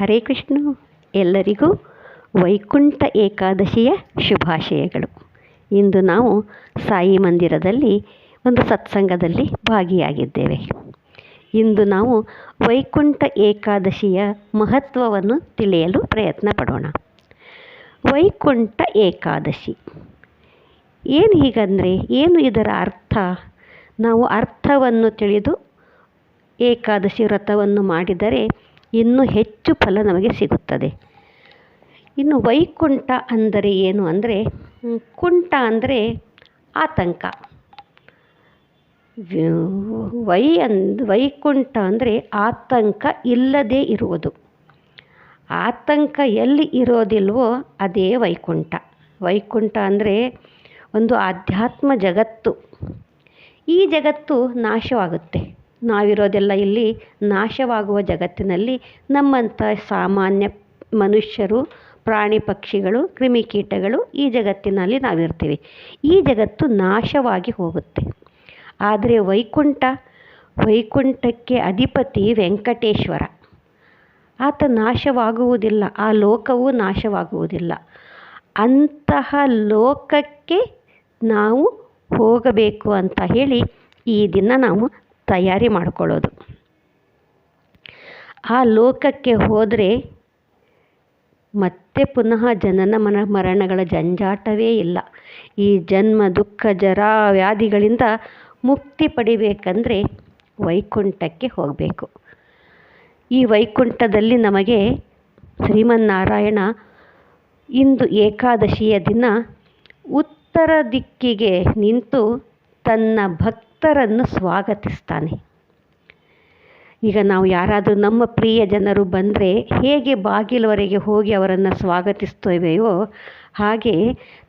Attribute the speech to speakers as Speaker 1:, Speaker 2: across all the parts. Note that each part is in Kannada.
Speaker 1: ಹರೇ ಕೃಷ್ಣ. ಎಲ್ಲರಿಗೂ ವೈಕುಂಠ ಏಕಾದಶಿಯ ಶುಭಾಶಯಗಳು. ಇಂದು ನಾವು ಸಾಯಿ ಮಂದಿರದಲ್ಲಿ ಒಂದು ಸತ್ಸಂಗದಲ್ಲಿ ಭಾಗಿಯಾಗಿದ್ದೇವೆ. ಇಂದು ನಾವು ವೈಕುಂಠ ಏಕಾದಶಿಯ ಮಹತ್ವವನ್ನು ತಿಳಿಯಲು ಪ್ರಯತ್ನ ಪಡೋಣ. ವೈಕುಂಠ ಏಕಾದಶಿ. ಏನು ಹೀಗಂದರೆ, ಏನು ಇದರ ಅರ್ಥ? ನಾವು ಅರ್ಥವನ್ನು ತಿಳಿದು ಏಕಾದಶಿ ವ್ರತವನ್ನು ಮಾಡಿದರೆ ಇನ್ನೂ ಹೆಚ್ಚು ಫಲ ನಮಗೆ ಸಿಗುತ್ತದೆ. ಇನ್ನು ವೈಕುಂಠ ಅಂದರೆ ಏನು ಅಂದರೆ ಕುಂಠ ಅಂದರೆ ಆತಂಕ. ವೈ ಅಂದ್ ವೈಕುಂಠ ಅಂದರೆ ಆತಂಕ ಇಲ್ಲದೇ ಇರುವುದು. ಆತಂಕ ಎಲ್ಲಿ ಇರೋದಿಲ್ವೋ ಅದೇ ವೈಕುಂಠ. ವೈಕುಂಠ ಅಂದರೆ ಒಂದು ಆಧ್ಯಾತ್ಮ ಜಗತ್ತು. ಈ ಜಗತ್ತು ನಾಶವಾಗುತ್ತೆ. ನಾವಿರೋದೆಲ್ಲ ಇಲ್ಲಿ ನಾಶವಾಗುವ ಜಗತ್ತಿನಲ್ಲಿ ನಮ್ಮಂಥ ಸಾಮಾನ್ಯ ಮನುಷ್ಯರು, ಪ್ರಾಣಿ ಪಕ್ಷಿಗಳು ಕ್ರಿಮಿಕೀಟಗಳು ಈ ಜಗತ್ತಿನಲ್ಲಿ ನಾವಿರ್ತೀವಿ. ಈ ಜಗತ್ತು ನಾಶವಾಗಿ ಹೋಗುತ್ತೆ. ಆದರೆ ವೈಕುಂಠ, ವೈಕುಂಠಕ್ಕೆ ಅಧಿಪತಿ ವೆಂಕಟೇಶ್ವರ. ಆತ ನಾಶವಾಗುವುದಿಲ್ಲ, ಆ ಲೋಕವು ನಾಶವಾಗುವುದಿಲ್ಲ. ಅಂತಹ ಲೋಕಕ್ಕೆ ನಾವು ಹೋಗಬೇಕು ಅಂತ ಹೇಳಿ ಈ ದಿನ ನಾವು ತಯಾರಿ ಮಾಡ್ಕೊಳ್ಳೋದು. ಆ ಲೋಕಕ್ಕೆ ಹೋದರೆ ಮತ್ತೆ ಪುನಃ ಜನನ ಮನ ಮರಣಗಳ ಜಂಜಾಟವೇ ಇಲ್ಲ. ಈ ಜನ್ಮ ದುಃಖ ಜರ ವ್ಯಾಧಿಗಳಿಂದ ಮುಕ್ತಿ ಪಡಿಬೇಕಂದ್ರೆ ವೈಕುಂಠಕ್ಕೆ ಹೋಗಬೇಕು. ಈ ವೈಕುಂಠದಲ್ಲಿ ನಮಗೆ ಶ್ರೀಮನ್ನಾರಾಯಣ ಇಂದು ಏಕಾದಶಿಯ ದಿನ ಉತ್ತರ ದಿಕ್ಕಿಗೆ ನಿಂತು ತನ್ನ ಭಕ್ತರನ್ನು ಸ್ವಾಗತಿಸ್ತಾನೆ. ಈಗ ನಾವು ಯಾರಾದರೂ ನಮ್ಮ ಪ್ರಿಯ ಜನರು ಬಂದರೆ ಹೇಗೆ ಬಾಗಿಲವರೆಗೆ ಹೋಗಿ ಅವರನ್ನು ಸ್ವಾಗತಿಸ್ತೇವೆಯೋ ಹಾಗೆ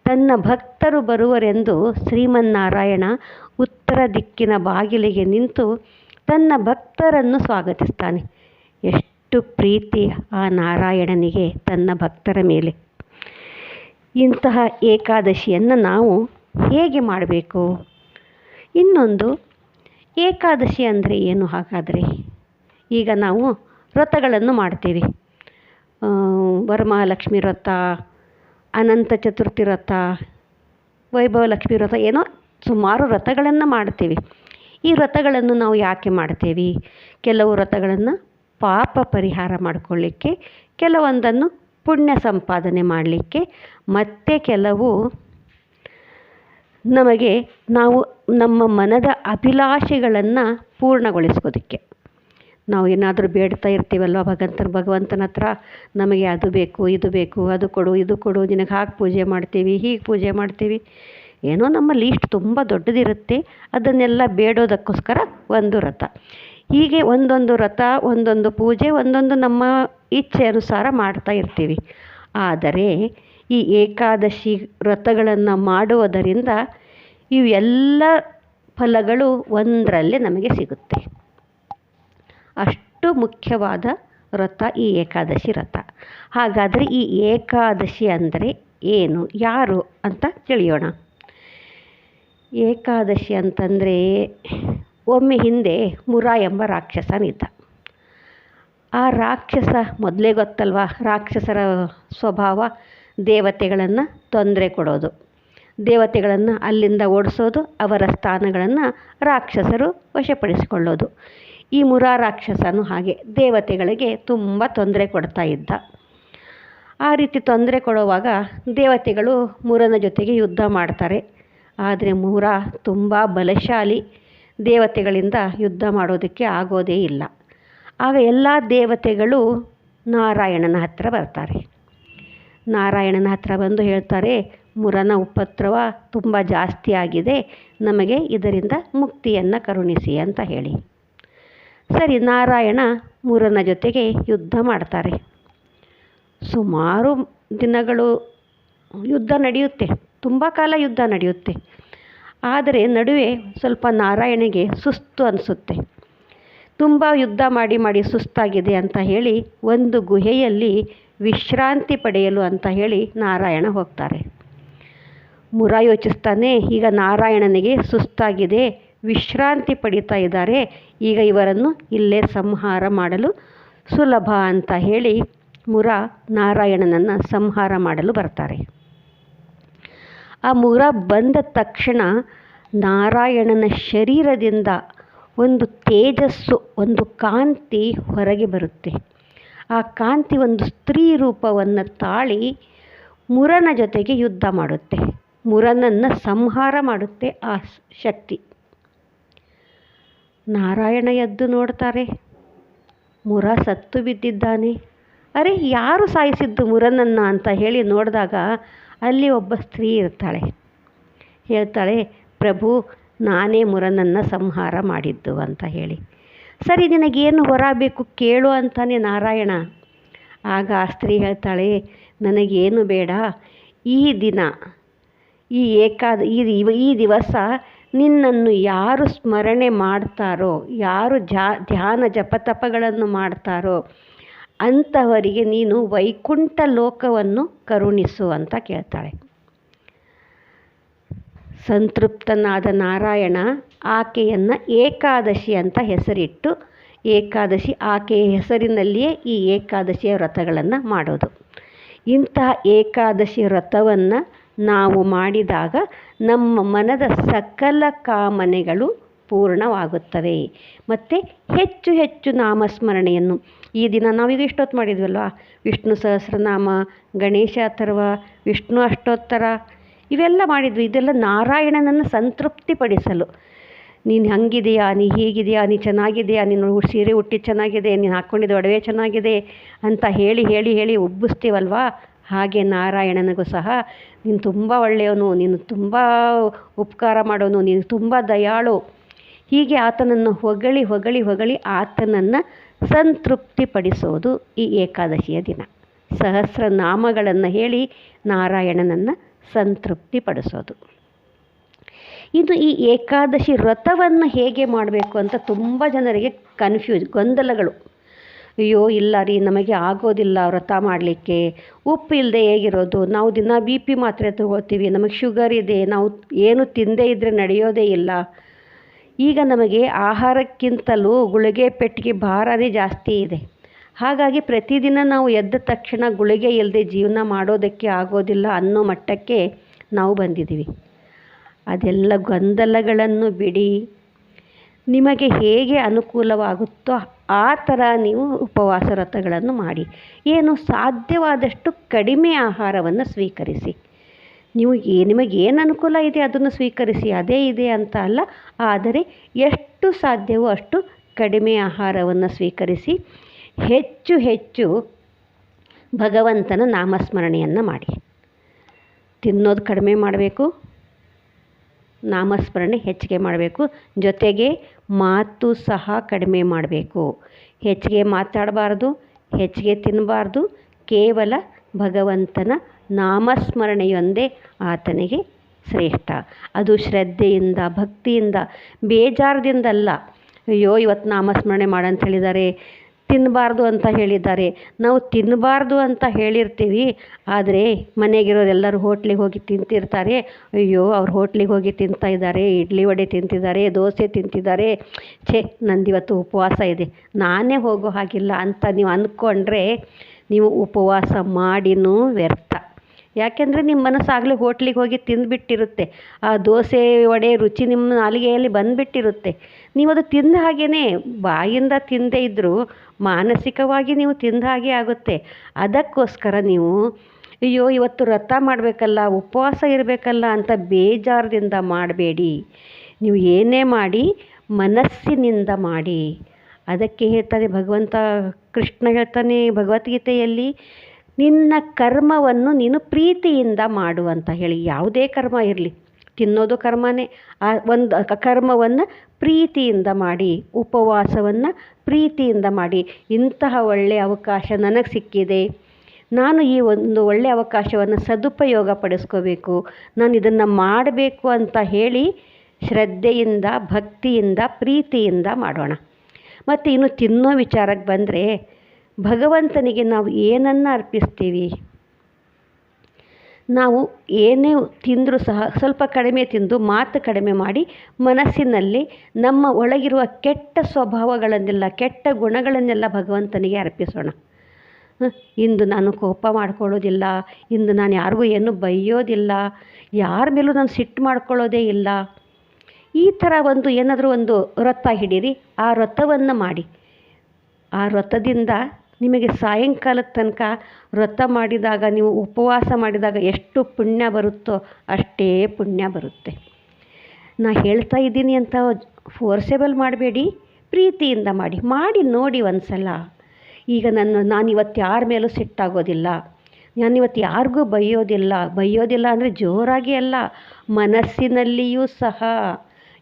Speaker 1: ತನ್ನ ಭಕ್ತರು ಬರುವರೆಂದು ಶ್ರೀಮನ್ನಾರಾಯಣ ಉತ್ತರ ದಿಕ್ಕಿನ ಬಾಗಿಲಿಗೆ ನಿಂತು ತನ್ನ ಭಕ್ತರನ್ನು ಸ್ವಾಗತಿಸ್ತಾನೆ. ಎಷ್ಟು ಪ್ರೀತಿ ಆ ನಾರಾಯಣನಿಗೆ ತನ್ನ ಭಕ್ತರ ಮೇಲೆ. ಇಂತಹ ಏಕಾದಶಿಯನ್ನು ನಾವು ಹೇಗೆ ಮಾಡಬೇಕು? ಇನ್ನೊಂದು, ಏಕಾದಶಿ ಅಂದರೆ ಏನು ಹಾಗಾದರೆ? ಈಗ ನಾವು ವ್ರತಗಳನ್ನು ಮಾಡ್ತೀವಿ. ವರಮಹಾಲಕ್ಷ್ಮಿ ವ್ರತ, ಅನಂತ ಚತುರ್ಥಿ ವ್ರತ ವೈಭವ ಲಕ್ಷ್ಮಿ ವ್ರತ, ಏನೋ ಸುಮಾರು ವ್ರತಗಳನ್ನು ಮಾಡ್ತೀವಿ. ಈ ವ್ರತಗಳನ್ನು ನಾವು ಯಾಕೆ ಮಾಡ್ತೀವಿ? ಕೆಲವು ವ್ರತಗಳನ್ನು ಪಾಪ ಪರಿಹಾರ ಮಾಡಿಕೊಳ್ಳಿಕ್ಕೆ, ಕೆಲವೊಂದನ್ನು ಪುಣ್ಯ ಸಂಪಾದನೆ ಮಾಡಲಿಕ್ಕೆ, ಮತ್ತು ಕೆಲವು ನಮಗೆ ನಾವು ನಮ್ಮ ಮನದ ಅಭಿಲಾಷೆಗಳನ್ನು ಪೂರ್ಣಗೊಳಿಸೋದಕ್ಕೆ ನಾವು ಏನಾದರೂ ಬೇಡ್ತಾ ಇರ್ತೀವಲ್ವ ಭಗವಂತನ ಭಗವಂತನ ಹತ್ರ? ನಮಗೆ ಅದು ಬೇಕು, ಇದು ಬೇಕು, ಅದು ಕೊಡು, ಇದು ಕೊಡು, ನಿನಗೆ ಹಾಗೆ ಪೂಜೆ ಮಾಡ್ತೀವಿ, ಹೀಗೆ ಪೂಜೆ ಮಾಡ್ತೀವಿ. ಏನೋ ನಮ್ಮ ಲೀಸ್ಟ್ ತುಂಬ ದೊಡ್ಡದಿರುತ್ತೆ. ಅದನ್ನೆಲ್ಲ ಬೇಡೋದಕ್ಕೋಸ್ಕರ ಒಂದು ರಥ ಹೀಗೆ ಒಂದೊಂದು ರಥ ಒಂದೊಂದು ಪೂಜೆ, ಒಂದೊಂದು ನಮ್ಮ ಇಚ್ಛೆ ಅನುಸಾರ ಮಾಡ್ತಾ ಇರ್ತೀವಿ. ಆದರೆ ಈ ಏಕಾದಶಿ ವ್ರತಗಳನ್ನು ಮಾಡುವುದರಿಂದ ಇವೆಲ್ಲ ಫಲಗಳು ಒಂದರಲ್ಲೇ ನಮಗೆ ಸಿಗುತ್ತೆ. ಅಷ್ಟು ಮುಖ್ಯವಾದ ವ್ರತ ಈ ಏಕಾದಶಿ ವ್ರತ. ಹಾಗಾದರೆ ಈ ಏಕಾದಶಿ ಅಂದರೆ ಏನು, ಯಾರು ಅಂತ ತಿಳಿಯೋಣ. ಏಕಾದಶಿ ಅಂತಂದರೆ ಒಮ್ಮೆ ಹಿಂದೆ ಮುರ ಎಂಬ ರಾಕ್ಷಸನಿದ್ದ. ಆ ರಾಕ್ಷಸ ಮೊದಲೇ ಗೊತ್ತಲ್ವ? ರಾಕ್ಷಸರ ಸ್ವಭಾವ ದೇವತೆಗಳನ್ನು ತೊಂದರೆ ಕೊಡೋದು. ದೇವತೆಗಳನ್ನು ಅಲ್ಲಿಂದ ಓಡಿಸೋದು, ಅವರ ಸ್ಥಾನಗಳನ್ನು ರಾಕ್ಷಸರು ವಶಪಡಿಸಿಕೊಳ್ಳೋದು. ಈ ಮುರ ರಾಕ್ಷಸನು ಹಾಗೆ ದೇವತೆಗಳಿಗೆ ತುಂಬ ತೊಂದರೆ ಕೊಡ್ತಾ ಇದ್ದ. ಆ ರೀತಿ ತೊಂದರೆ ಕೊಡುವಾಗ ದೇವತೆಗಳು ಮುರನ ಜೊತೆಗೆ ಯುದ್ಧ ಮಾಡ್ತಾರೆ. ಆದರೆ ಮುರ ತುಂಬ ಬಲಶಾಲಿ, ದೇವತೆಗಳಿಂದ ಯುದ್ಧ ಮಾಡೋದಕ್ಕೆ ಆಗೋದೇ ಇಲ್ಲ. ಆಗ ಎಲ್ಲ ದೇವತೆಗಳು ನಾರಾಯಣನ ಹತ್ತಿರ ಬರ್ತಾರೆ. ನಾರಾಯಣನ ಹತ್ರ ಬಂದು ಹೇಳ್ತಾರೆ, ಮುರನ ಉಪದ್ರವ ತುಂಬ ಜಾಸ್ತಿ ಆಗಿದೆ, ನಮಗೆ ಇದರಿಂದ ಮುಕ್ತಿಯನ್ನು ಕರುಣಿಸಿ ಅಂತ ಹೇಳಿ. ಸರಿ, ನಾರಾಯಣ ಮುರನ ಜೊತೆಗೆ ಯುದ್ಧ ಮಾಡ್ತಾರೆ. ಸುಮಾರು ದಿನಗಳು ಯುದ್ಧ ನಡೆಯುತ್ತೆ, ತುಂಬ ಕಾಲ ಯುದ್ಧ ನಡೆಯುತ್ತೆ. ಆದರೆ ನಡುವೆ ಸ್ವಲ್ಪ ನಾರಾಯಣಿಗೆ ಸುಸ್ತು ಅನಿಸುತ್ತೆ. ತುಂಬ ಯುದ್ಧ ಮಾಡಿ ಮಾಡಿ ಸುಸ್ತಾಗಿದೆ ಅಂತ ಹೇಳಿ ಒಂದು ಗುಹೆಯಲ್ಲಿ ವಿಶ್ರಾಂತಿ ಪಡೆಯಲು ಅಂತ ಹೇಳಿ ನಾರಾಯಣ ಹೋಗ್ತಾರೆ. ಮುರ ಯೋಚಿಸ್ತಾನೆ, ಈಗ ನಾರಾಯಣನಿಗೆ ಸುಸ್ತಾಗಿದೆ, ವಿಶ್ರಾಂತಿ ಪಡಿತಾ ಇದ್ದಾರೆ, ಈಗ ಇವರನ್ನು ಇಲ್ಲೇ ಸಂಹಾರ ಮಾಡಲು ಸುಲಭ ಅಂತ ಹೇಳಿ ಮುರ ನಾರಾಯಣನನ್ನು ಸಂಹಾರ ಮಾಡಲು ಬರ್ತಾರೆ. ಆ ಮುರ ಬಂದ ತಕ್ಷಣ ನಾರಾಯಣನ ಶರೀರದಿಂದ ಒಂದು ತೇಜಸ್ಸು, ಒಂದು ಕಾಂತಿ ಹೊರಗೆ ಬರುತ್ತೆ. ಆ ಕಾಂತಿ ಒಂದು ಸ್ತ್ರೀ ರೂಪವನ್ನು ತಾಳಿ ಮುರನ ಜೊತೆಗೆ ಯುದ್ಧ ಮಾಡುತ್ತೆ. ಮುರನನ್ನು ಸಂಹಾರ ಮಾಡುತ್ತೆ ಆ ಶಕ್ತಿ. ನಾರಾಯಣ ಎದ್ದು ನೋಡ್ತಾರೆ. ಮುರ ಸತ್ತು ಬಿದ್ದಿದ್ದಾನೆ. ಅರೆ, ಯಾರು ಸಾಯಿಸಿದ್ದು ಮುರನನ್ನು ಅಂತ ಹೇಳಿ ನೋಡಿದಾಗ ಅಲ್ಲಿ ಒಬ್ಬ ಸ್ತ್ರೀ ಇರ್ತಾಳೆ. ಹೇಳ್ತಾಳೆ, ಪ್ರಭು ನಾನೇ ಮುರನನ್ನು ಸಂಹಾರ ಮಾಡಿದ್ದು ಅಂತ ಹೇಳಿ. ಸರಿ, ನಿನಗೇನು ಹೊರ ಬೇಕು ಕೇಳು ಅಂತಾನೆ ನಾರಾಯಣ. ಆಗ ಆ ಸ್ತ್ರೀ ಹೇಳ್ತಾಳೆ, ನನಗೇನು ಬೇಡ, ಈ ದಿನ, ಈ ಏಕಾದ, ಈ ಈ ದಿವಸ ನಿನ್ನನ್ನು ಯಾರು ಸ್ಮರಣೆ ಮಾಡ್ತಾರೋ, ಯಾರು ಜಾ, ಧ್ಯಾನ ಜಪತಪಗಳನ್ನು ಮಾಡ್ತಾರೋ, ಅಂಥವರಿಗೆ ನೀನು ವೈಕುಂಠ ಲೋಕವನ್ನು ಕರುಣಿಸು ಅಂತ ಕೇಳ್ತಾಳೆ. ಸಂತೃಪ್ತನಾದ ನಾರಾಯಣ ಆಕೆಯನ್ನು ಏಕಾದಶಿ ಅಂತ ಹೆಸರಿಟ್ಟು, ಏಕಾದಶಿ ಆಕೆಯ ಹೆಸರಿನಲ್ಲಿಯೇ ಈ ಏಕಾದಶಿಯ ವ್ರತಗಳನ್ನು ಮಾಡೋದು. ಇಂತಹ ಏಕಾದಶಿ ವ್ರತವನ್ನು ನಾವು ಮಾಡಿದಾಗ ನಮ್ಮ ಮನದ ಸಕಲ ಕಾಮನೆಗಳು ಪೂರ್ಣವಾಗುತ್ತವೆ. ಮತ್ತು ಹೆಚ್ಚು ಹೆಚ್ಚು ನಾಮಸ್ಮರಣೆಯನ್ನು. ಈ ದಿನ ನಾವೀಗ ಇಷ್ಟೊತ್ತು ಮಾಡಿದ್ವಲ್ವ? ವಿಷ್ಣು ಸಹಸ್ರನಾಮ ಗಣೇಶ ಅಥರ್ವ ವಿಷ್ಣು ಅಷ್ಟೋತ್ತರ ಇವೆಲ್ಲ ಮಾಡಿದ್ವಿ. ಇದೆಲ್ಲ ನಾರಾಯಣನನ್ನು ಸಂತೃಪ್ತಿಪಡಿಸಲು. ನೀನು ಹಂಗಿದೆಯಾ? ನೀ ಹೀಗಿದೆಯಾ? ನೀ ಚೆನ್ನಾಗಿದೆಯಾ? ನೀನು ಸೀರೆ ಉಟ್ಟಿ ಚೆನ್ನಾಗಿದೆ? ನೀನು ಹಾಕ್ಕೊಂಡಿದ್ದು ಒಡವೆ ಚೆನ್ನಾಗಿದೆ? ಅಂತ ಹೇಳಿ ಹೇಳಿ ಹೇಳಿ ಉಬ್ಬಿಸ್ತೀವಲ್ವಾ? ಹಾಗೆ ನಾರಾಯಣನಿಗೂ ಸಹ. ನೀನು ತುಂಬ ಒಳ್ಳೆಯವನು. ನೀನು ತುಂಬ ಉಪಕಾರ ಮಾಡೋನು. ನೀನು ತುಂಬ ದಯಾಳು. ಹೀಗೆ ಆತನನ್ನು ಹೊಗಳಿ ಹೊಗಳಿ ಹೊಗಳಿ ಆತನನ್ನು ಸಂತೃಪ್ತಿಪಡಿಸೋದು ಈ ಏಕಾದಶಿಯ ದಿನ. ಸಹಸ್ರ ನಾಮಗಳನ್ನು ಹೇಳಿ ನಾರಾಯಣನನ್ನು ಸಂತೃಪ್ತಿಪಡಿಸೋದು. ಇನ್ನು ಈ ಏಕಾದಶಿ ವ್ರತವನ್ನು ಹೇಗೆ ಮಾಡಬೇಕು ಅಂತ ತುಂಬ ಜನರಿಗೆ ಕನ್ಫ್ಯೂಸ್ ಗೊಂದಲಗಳು. ಅಯ್ಯೋ, ಇಲ್ಲ ರೀ, ನಮಗೆ ಆಗೋದಿಲ್ಲ ವ್ರತ ಮಾಡಲಿಕ್ಕೆ. ಉಪ್ಪು ಇಲ್ಲದೆ ಹೇಗಿರೋದು? ನಾವು ದಿನ ಬಿ ಪಿ ಮಾತ್ರೆ ತಗೋತೀವಿ, ನಮಗೆ ಶುಗರ್ ಇದೆ, ನಾವು ಏನು ತಿಂದೇ ಇದ್ದರೆ ನಡೆಯೋದೇ ಇಲ್ಲ. ಈಗ ನಮಗೆ ಆಹಾರಕ್ಕಿಂತಲೂ ಗುಳಿಗೆ ಪೆಟ್ಟಿಗೆ ಭಾರನೇ ಜಾಸ್ತಿ ಇದೆ. ಹಾಗಾಗಿ ಪ್ರತಿದಿನ ನಾವು ಎದ್ದ ತಕ್ಷಣ ಗುಳಿಗೆ ಇಲ್ಲದೆ ಜೀವನ ಮಾಡೋದಕ್ಕೆ ಆಗೋದಿಲ್ಲ ಅನ್ನೋ ಮಟ್ಟಕ್ಕೆ ನಾವು ಬಂದಿದ್ದೀವಿ. ಅದೆಲ್ಲ ಗೊಂದಲಗಳನ್ನು ಬಿಡಿ. ನಿಮಗೆ ಹೇಗೆ ಅನುಕೂಲವಾಗುತ್ತೋ ಆ ಥರ ನೀವು ಉಪವಾಸ ವ್ರತಗಳನ್ನು ಮಾಡಿ. ಏನು ಸಾಧ್ಯವಾದಷ್ಟು ಕಡಿಮೆ ಆಹಾರವನ್ನು ಸ್ವೀಕರಿಸಿ. ನೀವು ಏ, ನಿಮಗೆ ಏನು ಅನುಕೂಲ ಇದೆ ಅದನ್ನು ಸ್ವೀಕರಿಸಿ, ಅದೇ ಇದೆ ಅಂತ ಅಲ್ಲ. ಆದರೆ ಎಷ್ಟು ಸಾಧ್ಯವೋ ಅಷ್ಟು ಕಡಿಮೆ ಆಹಾರವನ್ನು ಸ್ವೀಕರಿಸಿ ಹೆಚ್ಚು ಹೆಚ್ಚು ಭಗವಂತನ ನಾಮಸ್ಮರಣೆಯನ್ನು ಮಾಡಿ. ತಿನ್ನೋದು ಕಡಿಮೆ ಮಾಡಬೇಕು, ನಾಮಸ್ಮರಣೆ ಹೆಚ್ಚಿಗೆ ಮಾಡಬೇಕು, ಜೊತೆಗೆ ಮಾತು ಸಹ ಕಡಿಮೆ ಮಾಡಬೇಕು. ಹೆಚ್ಚಿಗೆ ಮಾತಾಡಬಾರ್ದು, ಹೆಚ್ಚಿಗೆ ತಿನ್ನಬಾರ್ದು, ಕೇವಲ ಭಗವಂತನ ನಾಮಸ್ಮರಣೆಯೊಂದೇ ಆತನಿಗೆ ಶ್ರೇಷ್ಠ. ಅದು ಶ್ರದ್ಧೆಯಿಂದ, ಭಕ್ತಿಯಿಂದ, ಬೇಜಾರದಿಂದಲ್ಲ. ಅಯ್ಯೋ, ಇವತ್ತು ನಾಮಸ್ಮರಣೆ ಮಾಡಂತ ಹೇಳಿದ್ದಾರೆ ತಿನ್ನಬಾರ್ದು ಅಂತ ಹೇಳಿದ್ದಾರೆ. ನಾವು ತಿನ್ನಬಾರ್ದು ಅಂತ ಹೇಳಿರ್ತೀವಿ. ಆದರೆ ಮನೆಗಿರೋರೆಲ್ಲರೂ ಹೋಟ್ಲಿಗೆ ಹೋಗಿ ತಿಂತಿರ್ತಾರೆ. ಅಯ್ಯೋ, ಅವ್ರು ಹೋಟ್ಲಿಗೆ ಹೋಗಿ ತಿಂತಾ ಇದ್ದಾರೆ. ಇಡ್ಲಿ ವಡೆ ತಿಂತಿದ್ದಾರೆ. ದೋಸೆ ತಿಂತಿದ್ದಾರೆ. ಛೇ, ನಂದಿವತ್ತು ಉಪವಾಸ ಇದೆ. ನಾನೇ ಹೋಗೋ ಹಾಗಿಲ್ಲ ಅಂತ ನೀವು ಅಂದ್ಕೊಂಡ್ರೆ ನೀವು ಉಪವಾಸ ಮಾಡಿನೂ ವ್ಯರ್ಥ. ಯಾಕೆಂದರೆ ನಿಮ್ಮ ಮನಸ್ಸಾಗಲೇ ಹೋಟ್ಲಿಗೆ ಹೋಗಿ ತಿಂದುಬಿಟ್ಟಿರುತ್ತೆ. ಆ ದೋಸೆ, ವಡೆ ರುಚಿ ನಿಮ್ಮ ನಾಲಿಗೆಯಲ್ಲಿ ಬಂದುಬಿಟ್ಟಿರುತ್ತೆ. ನೀವು ಅದು ತಿಂದ ಹಾಗೇ ಬಾಯಿಂದ ತಿಂದೇ ಇದ್ದರೂ ಮಾನಸಿಕವಾಗಿ ನೀವು ತಿಂದ ಹಾಗೆ ಆಗುತ್ತೆ. ಅದಕ್ಕೋಸ್ಕರ ನೀವು, ಅಯ್ಯೋ, ಇವತ್ತು ವ್ರತ ಮಾಡಬೇಕಲ್ಲ, ಉಪವಾಸ ಇರಬೇಕಲ್ಲ ಅಂತ ಬೇಜಾರದಿಂದ ಮಾಡಬೇಡಿ. ನೀವು ಏನೇ ಮಾಡಿ, ಮನಸ್ಸಿನಿಂದ ಮಾಡಿ. ಅದಕ್ಕೆ ಹೇಳ್ತಾನೆ ಭಗವಂತ, ಕೃಷ್ಣ ಹೇಳ್ತಾನೆ ಭಗವದ್ಗೀತೆಯಲ್ಲಿ, ನಿನ್ನ ಕರ್ಮವನ್ನು ನೀನು ಪ್ರೀತಿಯಿಂದ ಮಾಡು ಅಂತ ಹೇಳಿ. ಯಾವುದೇ ಕರ್ಮ ಇರಲಿ. ತಿನ್ನೋದು ಕರ್ಮನೇ. ಆ ಒಂದು ಕರ್ಮವನ್ನು ಪ್ರೀತಿಯಿಂದ ಮಾಡಿ, ಉಪವಾಸವನ್ನು ಪ್ರೀತಿಯಿಂದ ಮಾಡಿ. ಇಂತಹ ಒಳ್ಳೆಯ ಅವಕಾಶ ನನಗೆ ಸಿಕ್ಕಿದೆ. ನಾನು ಈ ಒಂದು ಒಳ್ಳೆಯ ಅವಕಾಶವನ್ನು ಸದುಪಯೋಗ ಪಡಿಸ್ಕೋಬೇಕು ನಾನು ಇದನ್ನು ಮಾಡಬೇಕು ಅಂತ ಹೇಳಿ ಶ್ರದ್ಧೆಯಿಂದ, ಭಕ್ತಿಯಿಂದ, ಪ್ರೀತಿಯಿಂದ ಮಾಡೋಣ. ಮತ್ತು ಇನ್ನು ತಿನ್ನೋ ವಿಚಾರಕ್ಕೆ ಬಂದರೆ ಭಗವಂತನಿಗೆ ನಾವು ಏನನ್ನು ಅರ್ಪಿಸ್ತೀವಿ? ನಾವು ಏನೇ ತಿಂದರೂ ಸಹ ಸ್ವಲ್ಪ ಕಡಿಮೆ ತಿಂದು ಮಾತು ಕಡಿಮೆ ಮಾಡಿ ಮನಸ್ಸಿನಲ್ಲಿ ನಮ್ಮ ಒಳಗಿರುವ ಕೆಟ್ಟ ಸ್ವಭಾವಗಳನ್ನೆಲ್ಲ, ಕೆಟ್ಟ ಗುಣಗಳನ್ನೆಲ್ಲ ಭಗವಂತನಿಗೆ ಅರ್ಪಿಸೋಣ. ಇಂದು ನಾನು ಕೋಪ ಮಾಡ್ಕೊಳ್ಳೋದಿಲ್ಲ, ಇಂದು ನಾನು ಯಾರಿಗೂ ಏನು ಬೈಯೋದಿಲ್ಲ, ಯಾರ ಮೇಲೂ ನಾನು ಸಿಟ್ಟು ಮಾಡ್ಕೊಳ್ಳೋದೇ ಇಲ್ಲ. ಈ ಥರ ಒಂದು ಏನಾದರೂ ಒಂದು ವ್ರತ ಹಿಡೀರಿ, ಆ ವ್ರತವನ್ನು ಮಾಡಿ. ಆ ವ್ರತದಿಂದ ನಿಮಗೆ ಸಾಯಂಕಾಲದ ತನಕ ವ್ರತ ಮಾಡಿದಾಗ, ನೀವು ಉಪವಾಸ ಮಾಡಿದಾಗ ಎಷ್ಟು ಪುಣ್ಯ ಬರುತ್ತೋ ಅಷ್ಟೇ ಪುಣ್ಯ ಬರುತ್ತೆ. ನಾ ಹೇಳ್ತಾ ಇದ್ದೀನಿ ಅಂತ ಫೋರ್ಸೇಬಲ್ ಮಾಡಬೇಡಿ, ಪ್ರೀತಿಯಿಂದ ಮಾಡಿ ಮಾಡಿ ನೋಡಿ ಒಂದು ಸಲ ಈಗ ನನ್ನ, ನಾನಿವತ್ತು ಯಾರ ಮೇಲೂ ಸಿಟ್ಟಾಗೋದಿಲ್ಲ ನಾನಿವತ್ತು ಯಾರಿಗೂ ಬೈಯೋದಿಲ್ಲ. ಬೈಯೋದಿಲ್ಲ ಅಂದರೆ ಜೋರಾಗಿ ಅಲ್ಲ, ಮನಸ್ಸಿನಲ್ಲಿಯೂ ಸಹ.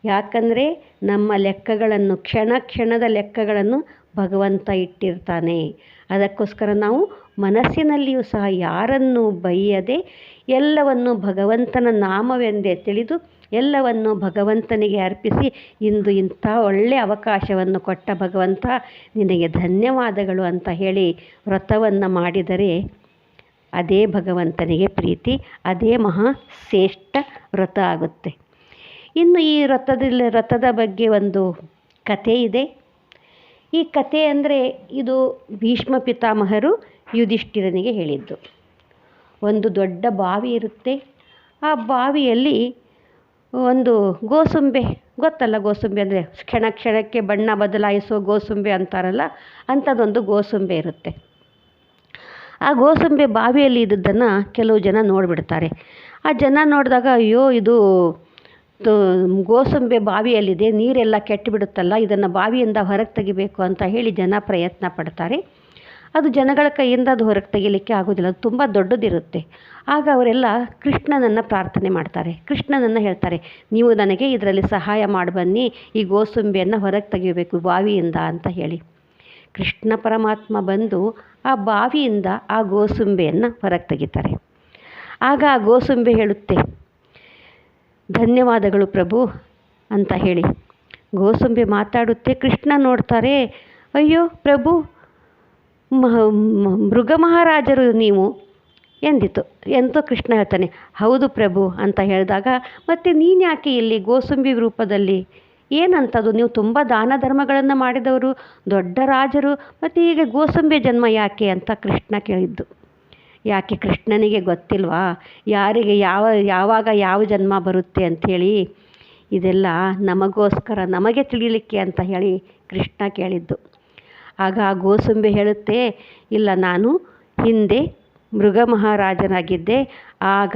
Speaker 1: ಯಾಕಂದರೆ ನಮ್ಮ ಲೆಕ್ಕಗಳನ್ನು, ಕ್ಷಣ ಕ್ಷಣದ ಲೆಕ್ಕಗಳನ್ನು ಭಗವಂತ ಇಟ್ಟಿರ್ತಾನೆ. ಅದಕ್ಕೋಸ್ಕರ ನಾವು ಮನಸ್ಸಿನಲ್ಲಿಯೂ ಸಹ ಯಾರನ್ನು ಬೈಯದೆ ಎಲ್ಲವನ್ನು ಭಗವಂತನ ನಾಮವೆಂದೇ ತಿಳಿದು ಎಲ್ಲವನ್ನು ಭಗವಂತನಿಗೆ ಅರ್ಪಿಸಿ ಇಂದು ಇಂಥ ಒಳ್ಳೆಯ ಅವಕಾಶವನ್ನು ಕೊಟ್ಟ ಭಗವಂತ, ನಿನಗೆ ಧನ್ಯವಾದಗಳು ಅಂತ ಹೇಳಿ ವ್ರತವನ್ನು ಮಾಡಿದರೆ ಅದೇ ಭಗವಂತನಿಗೆ ಪ್ರೀತಿ, ಅದೇ ಮಹಾ ಶ್ರೇಷ್ಠ ವ್ರತ ಆಗುತ್ತೆ. ಇನ್ನು ಈ ವ್ರತದಲ್ಲಿ ವ್ರತದ ಬಗ್ಗೆ ಒಂದು ಕಥೆ ಇದೆ. ಈ ಕಥೆ ಅಂದರೆ ಇದು ಭೀಷ್ಮ ಪಿತಾಮಹರು ಯುಧಿಷ್ಠಿರನಿಗೆ ಹೇಳಿದ್ದು. ಒಂದು ದೊಡ್ಡ ಬಾವಿ ಇರುತ್ತೆ. ಆ ಬಾವಿಯಲ್ಲಿ ಒಂದು ಗೋಸುಂಬೆ, ಗೊತ್ತಲ್ಲ ಗೋಸುಂಬೆ ಅಂದರೆ ಕ್ಷಣ ಕ್ಷಣಕ್ಕೆ ಬಣ್ಣ ಬದಲಾಯಿಸೋ ಗೋಸುಂಬೆ ಅಂತಾರಲ್ಲ, ಅಂಥದ್ದೊಂದು ಗೋಸುಂಬೆ ಇರುತ್ತೆ. ಆ ಗೋಸುಂಬೆ ಬಾವಿಯಲ್ಲಿ ಇದ್ದದ್ದನ್ನು ಕೆಲವು ಜನ ನೋಡಿಬಿಡ್ತಾರೆ. ಆ ಜನ ನೋಡಿದಾಗ ಅಯ್ಯೋ, ಇದು ಗೋಸುಂಬೆ ಬಾವಿಯಲ್ಲಿದೆ, ನೀರೆಲ್ಲ ಕೆಟ್ಟುಬಿಡುತ್ತಲ್ಲ, ಇದನ್ನು ಬಾವಿಯಿಂದ ಹೊರಗೆ ತೆಗಿಬೇಕು ಅಂತ ಹೇಳಿ ಜನ ಪ್ರಯತ್ನ ಪಡ್ತಾರೆ. ಅದು ಜನಗಳ ಕೈಯಿಂದ ಅದು ಹೊರಗೆ ತೆಗಿಲಿಕ್ಕೆ ಆಗೋದಿಲ್ಲ ಅದು ತುಂಬ ದೊಡ್ಡದಿರುತ್ತೆ. ಆಗ ಅವರೆಲ್ಲ ಕೃಷ್ಣನನ್ನು ಪ್ರಾರ್ಥನೆ ಮಾಡ್ತಾರೆ. ಕೃಷ್ಣನನ್ನು ಹೇಳ್ತಾರೆ, ನೀವು ನನಗೆ ಇದರಲ್ಲಿ ಸಹಾಯ ಮಾಡಿ ಬನ್ನಿ, ಈ ಗೋಸುಂಬೆಯನ್ನು ಹೊರಗೆ ತೆಗಿಬೇಕು ಬಾವಿಯಿಂದ ಅಂತ ಹೇಳಿ. ಕೃಷ್ಣ ಪರಮಾತ್ಮ ಬಂದು ಆ ಬಾವಿಯಿಂದ ಆ ಗೋಸುಂಬೆಯನ್ನು ಹೊರಗೆ ತೆಗಿತಾರೆ. ಆಗ ಆ ಗೋಸುಂಬೆ ಹೇಳುತ್ತೆ ಧನ್ಯವಾದಗಳು ಪ್ರಭು ಅಂತ ಹೇಳಿ. ಗೋಸುಂಬೆ ಮಾತಾಡುತ್ತೆ, ಕೃಷ್ಣ ನೋಡ್ತಾರೆ, ಅಯ್ಯೋ ಪ್ರಭು ಮೃಗ ಮಹಾರಾಜರು ನೀವು ಎಂದಿತು ಎಂತೋ ಕೃಷ್ಣ ಹೇಳ್ತಾನೆ, ಹೌದು ಪ್ರಭು ಅಂತ ಹೇಳಿದಾಗ, ಮತ್ತು ನೀನು ಯಾಕೆ ಇಲ್ಲಿ ಗೋಸುಂಬಿ ರೂಪದಲ್ಲಿ, ಏನಂತದು, ನೀವು ತುಂಬ ದಾನ ಧರ್ಮಗಳನ್ನು ಮಾಡಿದವರು, ದೊಡ್ಡ ರಾಜರು, ಮತ್ತು ಈಗ ಗೋಸುಂಬೆ ಜನ್ಮ ಯಾಕೆ ಅಂತ ಕೃಷ್ಣ ಕೇಳಿದ್ದು. ಯಾಕೆ ಕೃಷ್ಣನಿಗೆ ಗೊತ್ತಿಲ್ವಾ? ಯಾರಿಗೆ ಯಾವ, ಯಾವಾಗ ಯಾವ ಜನ್ಮ ಬರುತ್ತೆ ಅಂಥೇಳಿ ಇದೆಲ್ಲ ನಮಗೋಸ್ಕರ, ನಮಗೆ ತಿಳಿಲಿಕ್ಕೆ ಅಂತ ಹೇಳಿ ಕೃಷ್ಣ ಕೇಳಿದ್ದು. ಆಗ ಆ ಗೋಸುಂಬೆ ಹೇಳುತ್ತೆ, ಇಲ್ಲ ನಾನು ಹಿಂದೆ ಮೃಗ ಮಹಾರಾಜನಾಗಿದ್ದೆ. ಆಗ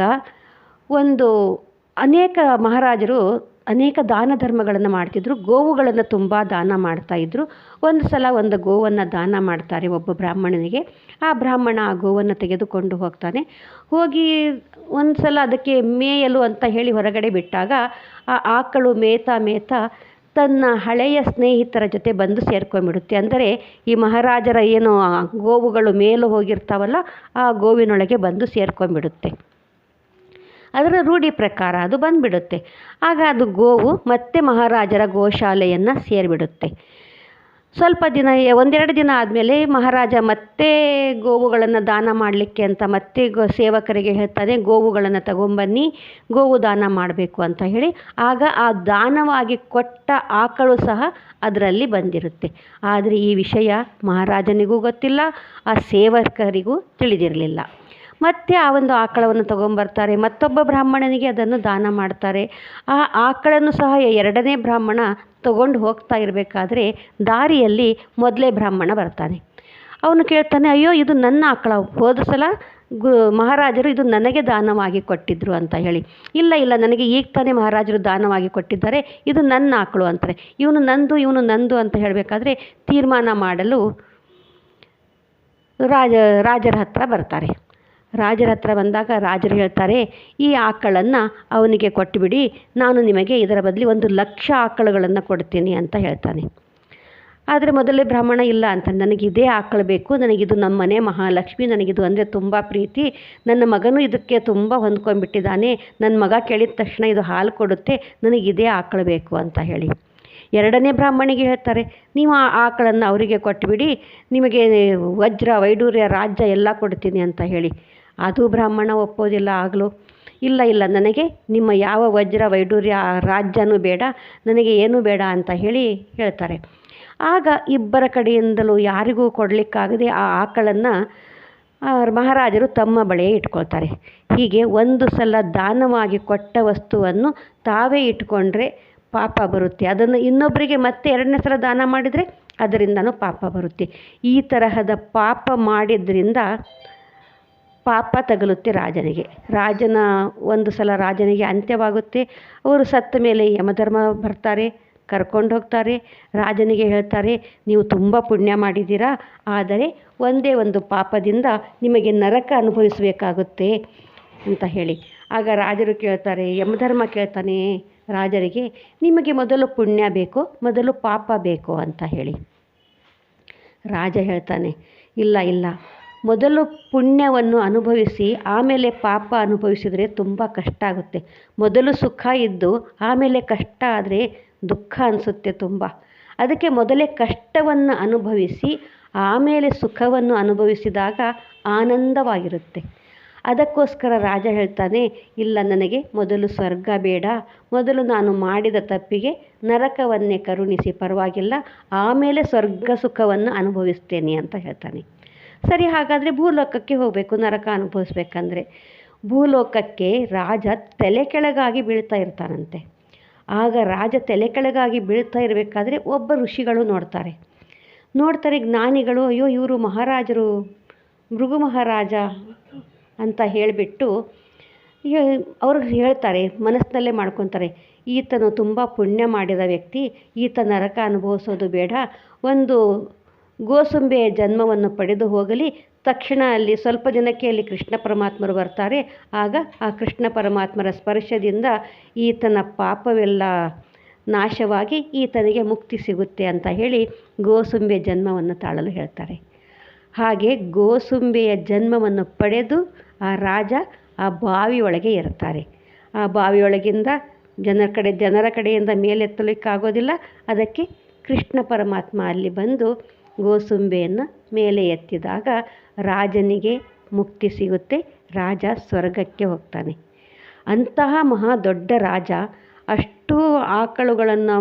Speaker 1: ಒಂದು ಅನೇಕ ಮಹಾರಾಜರು ಅನೇಕ ದಾನ ಧರ್ಮಗಳನ್ನು ಮಾಡ್ತಿದ್ರು. ಗೋವುಗಳನ್ನು ತುಂಬ ದಾನ ಮಾಡ್ತಾಯಿದ್ರು ಒಂದು ಸಲ ಒಂದು ಗೋವನ್ನು ದಾನ ಮಾಡ್ತಾರೆ ಒಬ್ಬ ಬ್ರಾಹ್ಮಣನಿಗೆ. ಆ ಬ್ರಾಹ್ಮಣ ಆ ಗೋವನ್ನು ತೆಗೆದುಕೊಂಡು ಹೋಗ್ತಾನೆ. ಹೋಗಿ ಒಂದು ಸಲ ಅದಕ್ಕೆ ಮೇಯಲು ಅಂತ ಹೇಳಿ ಹೊರಗಡೆ ಬಿಟ್ಟಾಗ ಆ ಆಕಳು ಮೇಯ್ತಾ ಮೇಯ್ತಾ ತನ್ನ ಹಳೆಯ ಸ್ನೇಹಿತರ ಜೊತೆ ಬಂದು ಸೇರ್ಕೊಂಡ್ಬಿಡುತ್ತೆ. ಅಂದರೆ ಈ ಮಹಾರಾಜರ ಏನು ಗೋವುಗಳು ಮೇಲು ಹೋಗಿರ್ತಾವಲ್ಲ, ಆ ಗೋವಿನೊಳಗೆ ಬಂದು ಸೇರ್ಕೊಂಡ್ಬಿಡುತ್ತೆ. ಅದರ ರೂಢಿ ಪ್ರಕಾರ ಅದು ಬಂದುಬಿಡುತ್ತೆ. ಆಗ ಅದು ಗೋವು ಮತ್ತೆ ಮಹಾರಾಜರ ಗೋಶಾಲೆಯನ್ನು ಸೇರಿಬಿಡುತ್ತೆ. ಸ್ವಲ್ಪ ದಿನ, ಒಂದೆರಡು ದಿನ ಆದಮೇಲೆ ಮಹಾರಾಜ ಮತ್ತೆ ಗೋವುಗಳನ್ನು ದಾನ ಮಾಡಲಿಕ್ಕೆ ಅಂತ ಮತ್ತೆ ಗೋ ಸೇವಕರಿಗೆ ಹೇಳ್ತಾನೆ ಗೋವುಗಳನ್ನು ತಗೊಂಬನ್ನಿ, ಗೋವು ದಾನ ಮಾಡಬೇಕು ಅಂತ ಹೇಳಿ. ಆಗ ಆ ದಾನವಾಗಿ ಕೊಟ್ಟ ಆಕಳು ಸಹ ಅದರಲ್ಲಿ ಬಂದಿರುತ್ತೆ. ಆದರೆ ಈ ವಿಷಯ ಮಹಾರಾಜನಿಗೂ ಗೊತ್ತಿಲ್ಲ, ಆ ಸೇವಕರಿಗೂ ತಿಳಿದಿರಲಿಲ್ಲ. ಮತ್ತೆ ಆ ಒಂದು ಆಕಳವನ್ನು ತಗೊಂಬರ್ತಾರೆ. ಮತ್ತೊಬ್ಬ ಬ್ರಾಹ್ಮಣನಿಗೆ ಅದನ್ನು ದಾನ ಮಾಡ್ತಾರೆ. ಆ ಆಕಳನ್ನು ಸಹ ಎರಡನೇ ಬ್ರಾಹ್ಮಣ ತಗೊಂಡು ಹೋಗ್ತಾ ಇರಬೇಕಾದ್ರೆ ದಾರಿಯಲ್ಲಿ ಮೊದಲೇ ಬ್ರಾಹ್ಮಣ ಬರ್ತಾನೆ. ಅವನು ಕೇಳ್ತಾನೆ, ಅಯ್ಯೋ, ಇದು ನನ್ನ ಆಕಳ. ಹೋದ ಸಲ ಗು, ಮಹಾರಾಜರು ಇದು ನನಗೆ ದಾನವಾಗಿ ಕೊಟ್ಟಿದ್ದರು ಅಂತ ಹೇಳಿ. ಇಲ್ಲ ಇಲ್ಲ, ನನಗೆ ಈಗ ತಾನೇ ಮಹಾರಾಜರು ದಾನವಾಗಿ ಕೊಟ್ಟಿದ್ದಾರೆ. ಇದು ನನ್ನ ಆಕಳು, ಅಂತಾರೆ. ಇವನು ನಂದು ಇವನು ನಂದು ಅಂತ ಹೇಳಬೇಕಾದ್ರೆ ತೀರ್ಮಾನ ಮಾಡಲು ರಾಜ, ರಾಜರ ಹತ್ರ ಬರ್ತಾರೆ. ರಾಜರ ಹತ್ರ ಬಂದಾಗ ರಾಜರು ಹೇಳ್ತಾರೆ, ಈ ಆಕಳನ್ನು ಅವನಿಗೆ ಕೊಟ್ಟುಬಿಡಿ ನಾನು ನಿಮಗೆ ಇದರ ಬದಲಿ ಒಂದು ಲಕ್ಷ ಆಕಳುಗಳನ್ನು ಕೊಡ್ತೀನಿ ಅಂತ ಹೇಳ್ತಾನೆ. ಆದರೆ ಮೊದಲೇ ಬ್ರಾಹ್ಮಣ ಇಲ್ಲ ಅಂತ, ನನಗೆ ಇದೇ ಆಕಳು ಬೇಕು, ನನಗಿದು ನಮ್ಮ ಮನೆ ಮಹಾಲಕ್ಷ್ಮಿ, ನನಗಿದು ಅಂದರೆ ತುಂಬ ಪ್ರೀತಿ, ನನ್ನ ಮಗನೂ ಇದಕ್ಕೆ ತುಂಬ ಹೊಂದ್ಕೊಂಡ್ಬಿಟ್ಟಿದ್ದಾನೆ ನನ್ನ ಮಗ ಕೇಳಿದ ತಕ್ಷಣ ಇದು ಹಾಲು ಕೊಡುತ್ತೆ, ನನಗೆ ಇದೇ ಆಕಳು ಬೇಕು ಅಂತ ಹೇಳಿ. ಎರಡನೇ ಬ್ರಾಹ್ಮಣಿಗೆ ಹೇಳ್ತಾರೆ, ನೀವು ಆ ಆಕಳನ್ನು ಅವರಿಗೆ ಕೊಟ್ಟುಬಿಡಿ ನಿಮಗೆ ವಜ್ರ, ವೈಡೂರ್ಯ, ರಾಜ್ಯ ಎಲ್ಲ ಕೊಡ್ತೀನಿ ಅಂತ ಹೇಳಿ. ಅದು ಬ್ರಾಹ್ಮಣ ಒಪ್ಪೋದಿಲ್ಲ ಆಗಲೂ? ಇಲ್ಲ ಇಲ್ಲ, ನನಗೆ ನಿಮ್ಮ ಯಾವ ವಜ್ರ ವೈಡೂರ್ಯ ರಾಜ್ಯನೂ ಬೇಡ, ನನಗೆ ಏನೂ ಬೇಡ ಅಂತ ಹೇಳಿ ಹೇಳ್ತಾರೆ. ಆಗ ಇಬ್ಬರ ಕಡೆಯಿಂದಲೂ ಯಾರಿಗೂ ಕೊಡಲಿಕ್ಕಾಗದೆ ಆ ಆಕಳನ್ನು ಮಹಾರಾಜರು ತಮ್ಮ ಬಳಿಯೇ ಇಟ್ಕೊಳ್ತಾರೆ. ಹೀಗೆ ಒಂದು ಸಲ ದಾನವಾಗಿ ಕೊಟ್ಟ ವಸ್ತುವನ್ನು ತಾವೇ ಇಟ್ಕೊಂಡ್ರೆ ಪಾಪ ಬರುತ್ತೆ. ಅದನ್ನು ಇನ್ನೊಬ್ಬರಿಗೆ ಮತ್ತೆ ಎರಡನೇ ಸಲ ದಾನ ಮಾಡಿದರೆ ಅದರಿಂದನೂ ಪಾಪ ಬರುತ್ತೆ. ಈ ತರಹದ ಪಾಪ ಮಾಡಿದ್ರಿಂದ ಪಾಪ ತಗಲುತ್ತೆ ರಾಜನಿಗೆ. ರಾಜನ ಒಂದು ಸಲ ರಾಜನಿಗೆ ಅಂತ್ಯವಾಗುತ್ತೆ. ಅವರು ಸತ್ತ ಮೇಲೆ ಯಮಧರ್ಮ ಬರ್ತಾರೆ, ಕರ್ಕೊಂಡು ಹೋಗ್ತಾರೆ. ರಾಜನಿಗೆ ಹೇಳ್ತಾರೆ, ನೀವು ತುಂಬ ಪುಣ್ಯ ಮಾಡಿದ್ದೀರಾ, ಆದರೆ ಒಂದೇ ಒಂದು ಪಾಪದಿಂದ ನಿಮಗೆ ನರಕ ಅನುಭವಿಸಬೇಕಾಗುತ್ತೆ ಅಂತ ಹೇಳಿ. ಆಗ ರಾಜರು ಕೇಳ್ತಾರೆ, ಯಮಧರ್ಮ ಕೇಳ್ತಾನೆ ರಾಜರಿಗೆ, ನಿಮಗೆ ಮೊದಲು ಪುಣ್ಯ ಬೇಕು, ಮೊದಲು ಪಾಪ ಬೇಕು ಅಂತ ಹೇಳಿ. ರಾಜ ಹೇಳ್ತಾನೆ, ಇಲ್ಲ ಇಲ್ಲ ಮೊದಲು ಪುಣ್ಯವನ್ನು ಅನುಭವಿಸಿ, ಆಮೇಲೆ ಪಾಪ ಅನುಭವಿಸಿದರೆ ತುಂಬ ಕಷ್ಟ ಆಗುತ್ತೆ. ಮೊದಲು ಸುಖ ಇದ್ದು, ಆಮೇಲೆ ಕಷ್ಟ ಆದರೆ ದುಃಖ ಅನಿಸುತ್ತೆ ತುಂಬ. ಅದಕ್ಕೆ ಮೊದಲೇ ಕಷ್ಟವನ್ನು ಅನುಭವಿಸಿ, ಆಮೇಲೆ ಸುಖವನ್ನು ಅನುಭವಿಸಿದಾಗ ಆನಂದವಾಗಿರುತ್ತೆ. ಅದಕ್ಕೋಸ್ಕರ ರಾಜ ಹೇಳ್ತಾನೆ, ಇಲ್ಲ, ನನಗೆ ಮೊದಲು ಸ್ವರ್ಗ ಬೇಡ. ಮೊದಲು ನಾನು ಮಾಡಿದ ತಪ್ಪಿಗೆ ನರಕವನ್ನೇ ಕರುಣಿಸಿ, ಪರವಾಗಿಲ್ಲ. ಆಮೇಲೆ ಸ್ವರ್ಗ ಸುಖವನ್ನು ಅನುಭವಿಸ್ತೇನೆ, ಅಂತ ಹೇಳ್ತಾನೆ. ಸರಿ, ಹಾಗಾದರೆ ಭೂಲೋಕಕ್ಕೆ ಹೋಗಬೇಕು, ನರಕ ಅನುಭವಿಸ್ಬೇಕಂದ್ರೆ. ಭೂಲೋಕಕ್ಕೆ ರಾಜ ತಲೆ ಕೆಳಗಾಗಿ ಬೀಳ್ತಾ ಇರ್ತಾನಂತೆ. ಆಗ ರಾಜ ತಲೆ ಕೆಳಗಾಗಿ ಬೀಳ್ತಾ ಇರಬೇಕಾದ್ರೆ ಒಬ್ಬ ಋಷಿಗಳು ನೋಡ್ತಾರೆ. ನೋಡ್ತಾರೆ, ಜ್ಞಾನಿಗಳು, ಅಯ್ಯೋ, ಇವರು ಮಹಾರಾಜರು ಮೃಗು ಮಹಾರಾಜ ಅಂತ ಹೇಳಿಬಿಟ್ಟು ಅವರು ಹೇಳ್ತಾರೆ, ಮನಸ್ಸಿನಲ್ಲೇ ಮಾಡ್ಕೊತಾರೆ, ಈತನು ತುಂಬ ಪುಣ್ಯ ಮಾಡಿದ ವ್ಯಕ್ತಿ, ಈತ ನರಕ ಅನುಭವಿಸೋದು ಬೇಡ, ಒಂದು ಗೋಸುಂಬೆಯ ಜನ್ಮವನ್ನು ಪಡೆದು ಹೋಗಲಿ. ತಕ್ಷಣ ಅಲ್ಲಿ ಸ್ವಲ್ಪ ದಿನಕ್ಕೆ ಅಲ್ಲಿ ಕೃಷ್ಣ ಪರಮಾತ್ಮರು ಬರ್ತಾರೆ. ಆಗ ಆ ಕೃಷ್ಣ ಪರಮಾತ್ಮರ ಸ್ಪರ್ಶದಿಂದ ಈತನ ಪಾಪವೆಲ್ಲ ನಾಶವಾಗಿ ಈತನಿಗೆ ಮುಕ್ತಿ ಸಿಗುತ್ತೆ ಅಂತ ಹೇಳಿ ಗೋಸುಂಬೆ ಜನ್ಮವನ್ನು ತಾಳಲು ಹೇಳ್ತಾರೆ. ಹಾಗೆ ಗೋಸುಂಬೆಯ ಜನ್ಮವನ್ನು ಪಡೆದು ಆ ರಾಜ ಆ ಬಾವಿಯೊಳಗೆ ಇರ್ತಾರೆ ಆ ಬಾವಿಯೊಳಗಿಂದ ಜನರ ಕಡೆ, ಜನರ ಕಡೆಯಿಂದ ಮೇಲೆತ್ತಲಿಕ್ಕಾಗೋದಿಲ್ಲ. ಅದಕ್ಕೆ ಕೃಷ್ಣ ಪರಮಾತ್ಮ ಅಲ್ಲಿ ಬಂದು ಗೋಸುಂಬೆಯನ್ನು ಮೇಲೆ ಎತ್ತಿದಾಗ ರಾಜನಿಗೆ ಮುಕ್ತಿ ಸಿಗುತ್ತೆ, ರಾಜ ಸ್ವರ್ಗಕ್ಕೆ ಹೋಗ್ತಾನೆ. ಅಂತಹ ಮಹಾ ದೊಡ್ಡ ರಾಜ ಅಷ್ಟು ಆಕಳುಗಳನ್ನು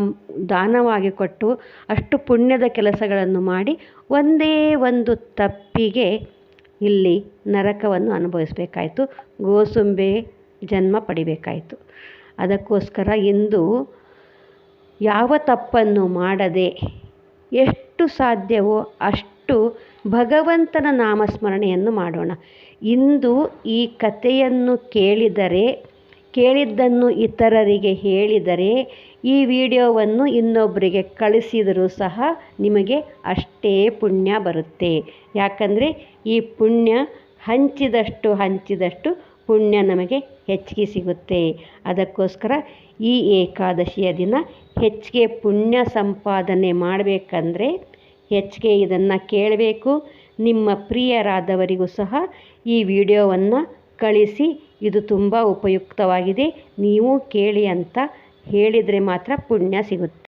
Speaker 1: ದಾನವಾಗಿ ಕೊಟ್ಟು, ಅಷ್ಟು ಪುಣ್ಯದ ಕೆಲಸಗಳನ್ನು ಮಾಡಿ ಒಂದೇ ಒಂದು ತಪ್ಪಿಗೆ ಇಲ್ಲಿ ನರಕವನ್ನು ಅನುಭವಿಸಬೇಕಾಯಿತು, ಗೋಸುಂಬೆ ಜನ್ಮ ಪಡಿಬೇಕಾಯಿತು. ಅದಕ್ಕೋಸ್ಕರ ಇಂದು ಯಾವ ತಪ್ಪನ್ನು ಮಾಡದೆ ಎಷ್ಟು ಸಾಧ್ಯವೋ ಅಷ್ಟು ಭಗವಂತನ ನಾಮಸ್ಮರಣೆಯನ್ನು ಮಾಡೋಣ. ಇಂದು ಈ ಕಥೆಯನ್ನು ಕೇಳಿದರೆ, ಕೇಳಿದ್ದನ್ನು ಇತರರಿಗೆ ಹೇಳಿದರೆ, ಈ ವಿಡಿಯೋವನ್ನು ಇನ್ನೊಬ್ಬರಿಗೆ ಕಳಿಸಿದರೂ ಸಹ ನಿಮಗೆ ಅಷ್ಟೇ ಪುಣ್ಯ ಬರುತ್ತೆ. ಯಾಕಂದರೆ ಈ ಪುಣ್ಯ ಹಂಚಿದಷ್ಟು ಹಂಚಿದಷ್ಟು ಪುಣ್ಯ ನಮಗೆ ಹೆಚ್ಚಿಗೆ ಸಿಗುತ್ತೆ. ಅದಕ್ಕೋಸ್ಕರ ಈ ಏಕಾದಶಿಯ ದಿನ ಹೆಚ್ಚಿಗೆ ಪುಣ್ಯ ಸಂಪಾದನೆ ಮಾಡಬೇಕಂದ್ರೆ ಹೆಚ್ಚಿಗೆ ಇದನ್ನು ಕೇಳಬೇಕು. ನಿಮ್ಮ ಪ್ರಿಯರಾದವರಿಗೂ ಸಹ ಈ ವಿಡಿಯೋವನ್ನು ಕಳಿಸಿ. ಇದು ತುಂಬ ಉಪಯುಕ್ತವಾಗಿದೆ. ನೀವು ಕೇಳಿ ಅಂತ ಹೇಳಿದರೆ ಮಾತ್ರ ಪುಣ್ಯ ಸಿಗುತ್ತೆ.